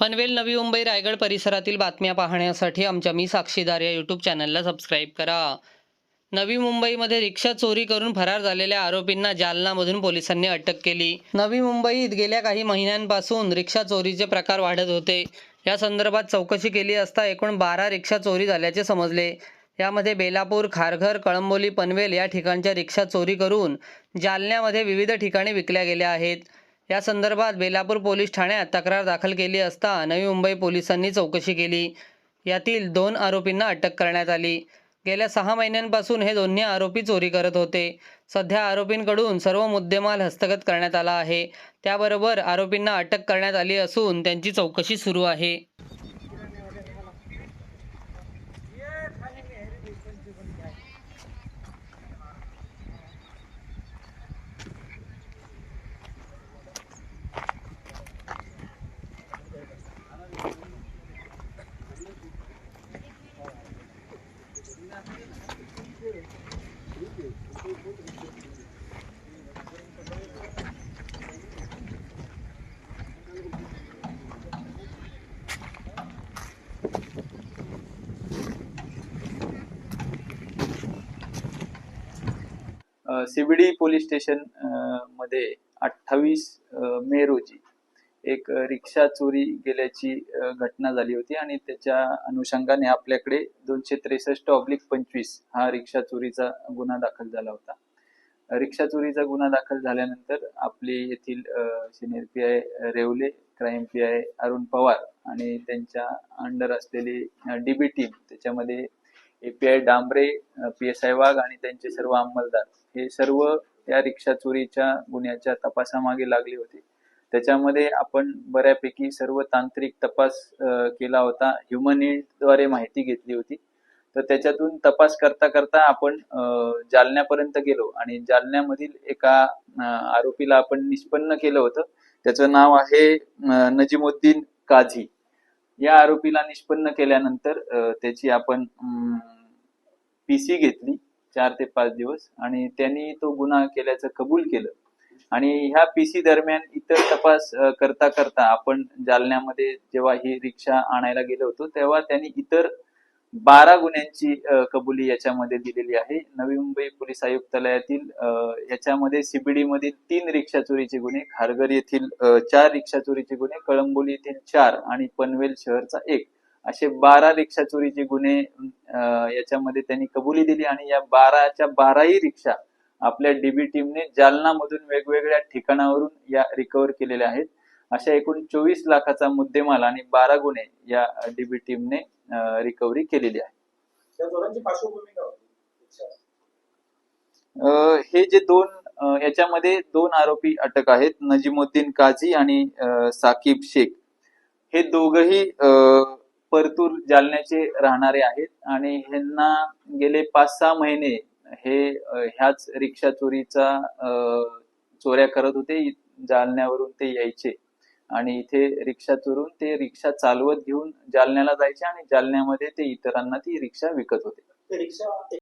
पनवेल नवी मुंबई रायगड परिसरातील बातम्या पाहण्यासाठी आमच्या मी साक्षीदार या यूट्यूब चॅनलला सबस्क्राईब करा. नवी मुंबईमध्ये रिक्षा चोरी करून फरार झालेल्या आरोपींना जालनामधून पोलिसांनी अटक केली. नवी मुंबईत गेल्या काही महिन्यांपासून रिक्षा चोरीचे प्रकार वाढत होते. या संदर्भात चौकशी केली असता एकूण बारा रिक्षा चोरी झाल्याचे समजले. यामध्ये बेलापूर खारघर कळंबोली पनवेल या ठिकाणच्या रिक्षा चोरी करून जालन्यामध्ये विविध ठिकाणी विकल्या गेल्या आहेत. या संदर्भात बेलापूर पोलीस ठाण्यात तक्रार दाखल केली असता नवी मुंबई पोलिसांनी चौकशी केली. यातील दोन आरोपींना अटक करण्यात आली. गेल्या सहा महिन्यांपासून हे दोन्ही आरोपी चोरी करत होते. सध्या आरोपींकडून सर्व मुद्देमाल हस्तगत करण्यात आला आहे. त्याबरोबर आरोपींना अटक करण्यात आली असून त्यांची चौकशी सुरू आहे. सीबीडी पोलीस स्टेशनमध्ये अठ्ठावीस मे रोजी एक रिक्षा चोरी गेल्याची घटना झाली होती आणि त्याच्या अनुषंगाने आपल्याकडे दोनशे त्रेसष्ट ऑब्लिक पंचवीस हा रिक्षा चोरीचा गुन्हा दाखल झाला होता. रिक्षा चोरीचा गुन्हा दाखल झाल्यानंतर आपले येथील senior P I railway crime P I Arun Pawar आणि त्यांच्या अंडर असलेली डीबी टीम त्याच्यामध्ये API Dambare P S I Wagh आणि त्यांचे सर्व अंमलदार हे सर्व त्या रिक्षा चोरीच्या गुन्ह्याच्या तपासामागे लागले होते. त्याच्यामध्ये आपण बऱ्यापैकी सर्व तांत्रिक तपास केला होता. ह्युमनद्वारे माहिती घेतली होती. तर त्याच्यातून तपास करता करता आपण जालन्यापर्यंत गेलो आणि जालन्यामधील एका आरोपीला आपण निष्पन्न केलं होतं. त्याचं नाव आहे नजीमुद्दीन काझी. या आरोपीला निष्पन्न केल्यानंतर त्याची आपण पीसी घेतली चार ते पाच दिवस आणि त्यांनी तो गुन्हा केल्याचं कबूल केलं. आणि ह्या पीसी दरम्यान इतर तपास करता करता आपण जालन्यामध्ये जेव्हा ही रिक्षा आणायला गेलो होतो तेव्हा त्यांनी इतर बारा गुन्ह्यांची कबुली याच्यामध्ये दिलेली आहे. नवी मुंबई पोलीस आयुक्तालयातील याच्यामध्ये सीबीडी मधील तीन रिक्षा चोरीचे गुन्हे खारघर येथील चार रिक्षा चोरीचे गुन्हे कळंबोली येथील चार आणि पनवेल शहरचा एक. असे बारा रिक्षा चोरीचे गुन्हे याच्यामध्ये त्यांनी कबुली दिली आणि या बाराच्या बाराही रिक्षा आपल्या डीबी टीमने जालनामधून वेगवेगळ्या ठिकाणावरून या रिकव्हर केलेल्या आहेत. अशा एकूण चोवीस लाखाचा मुद्देमाल आणि बारा गुन्हे या डीबी टीमने रिकव्हरी केलेली आहे. हे जे दोन याच्यामध्ये दोन आरोपी अटक आहेत नजीमुद्दीन काझी आणि साकिब शेख. हे दोघही अ, परतूर जालन्याचे राहणारे आहेत आणि ह्यांना गेले पाच सहा महिने हे ह्याच रिक्षा चोरीचा चोऱ्या करत होते जालन्यावरून ते यायचे. आणि इथे रिक्षा चोरून ते रिक्षा चालवत घेऊन जालन्याला जायचे आणि जालन्यामध्ये ते इतरांना ती रिक्षा विकत होते. रिक्षा